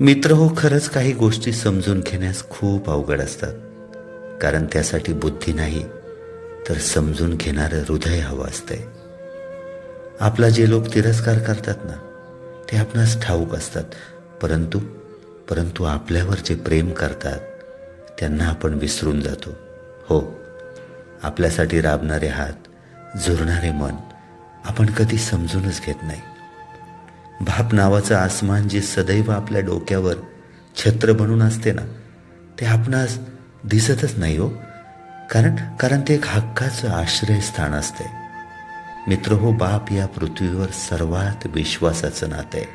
मित्र हो खरंच काही गोष्टी समजून घेण्यास खूप अवघड असतात. कारण त्यासाठी बुद्धी नाही तर समजून घेणारं हृदय हवं असतंय. आपला जे लोक तिरस्कार करतात ना ते आपणास ठाऊक असतात. परंतु परंतु आपल्यावर जे प्रेम करतात त्यांना आपण विसरून जातो. हो आपल्यासाठी राबणारे हात झुरणारे मन आपण कधी समजूनच घेत नाही. बाप नावाचं आसमान जे सदैव आपल्या डोक्यावर छत्र बनून असते ना ते आपणास दिसतच नाही हो. कारण कारण ते एक हक्काचं आश्रयस्थान असते. मित्र हो बाप या पृथ्वीवर सर्वात विश्वासाचं नातं आहे.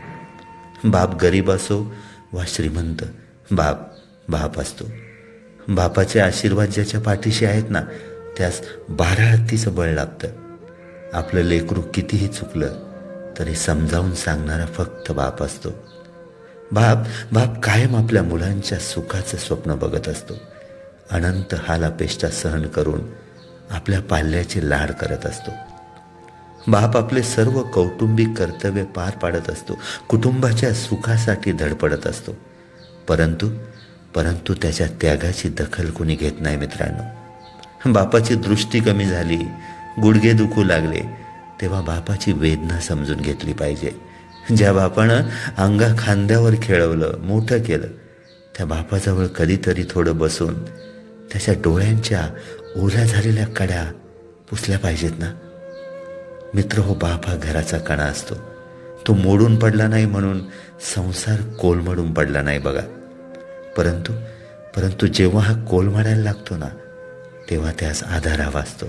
बाप गरीब असो वा श्रीमंत बाप बाप असतो. बापाचे आशीर्वाद ज्याच्या पाठीशी आहेत ना त्यास बारा हत्तीचं बळ लागतं. आपलं लेकरू कितीही चुकलं तरी समजावून सांगणारा फक्त बाप असतो. बाप बाप कायम आपल्या मुलांच्या सुखाचं स्वप्न बघत असतो. अनंत हालापेष्टा सहन करून आपल्या पाल्याची लाड करत असतो. बाप आपले सर्व कौटुंबिक कर्तव्य पार पाडत असतो. कुटुंबाच्या सुखासाठी धडपडत असतो. परंतु परंतु त्याच्या त्यागाची दखल कोणी घेत नाही मित्रांनो. बापाची दृष्टी कमी झाली गुडघे दुखू लागले तेव्हा बापाची वेदना समजून घेतली पाहिजे. ज्या बापानं अंगा खांद्यावर खेळवलं मोठं केलं त्या बापाजवळ कधीतरी थोडं बसून त्याच्या डोळ्यांच्या ओल्या झालेल्या कड्या पुसल्या पाहिजेत ना? मित्र हो बाप हा घराचा कणा असतो. तो मोडून पडला नाही म्हणून संसार कोलमडून पडला नाही बघा. परंतु परंतु जेव्हा हा कोलमडायला लागतो ना तेव्हा त्यास आधार हवा असतो.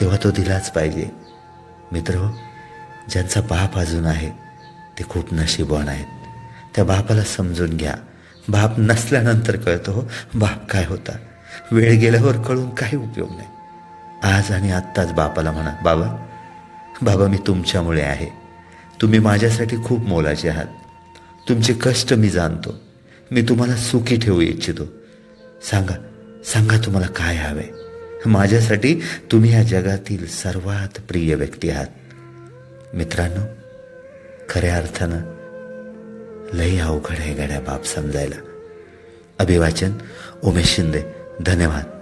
तेव्हा तो दिलाच पाहिजे. मित्र हो ज्यांचा बाप अजून आहे ते खूप नशीबवान आहेत. त्या बापाला समजून घ्या. बाप नसल्यानंतर कळतो हो बाप काय होता. वेळ गेल्यावर कळून काही उपयोग नाही. आज आणि आत्ताच बापाला म्हणा बाबा बाबा मी तुमच्यामुळे आहे. तुम्ही माझ्यासाठी खूप मोलाचे आहात. तुमचे कष्ट मी जाणतो. मी तुम्हाला सुखी ठेवू इच्छितो. सांगा सांगा तुम्हाला काय हवंय माझ्यासाठी तुम्ही या जगातील सर्वात प्रिय व्यक्ती आहात. मित्रांनो खऱ्या अर्थानं लई अवघड आहे गड्या बाप समजायला. अभिवाचन उमेश शिंदे. धन्यवाद.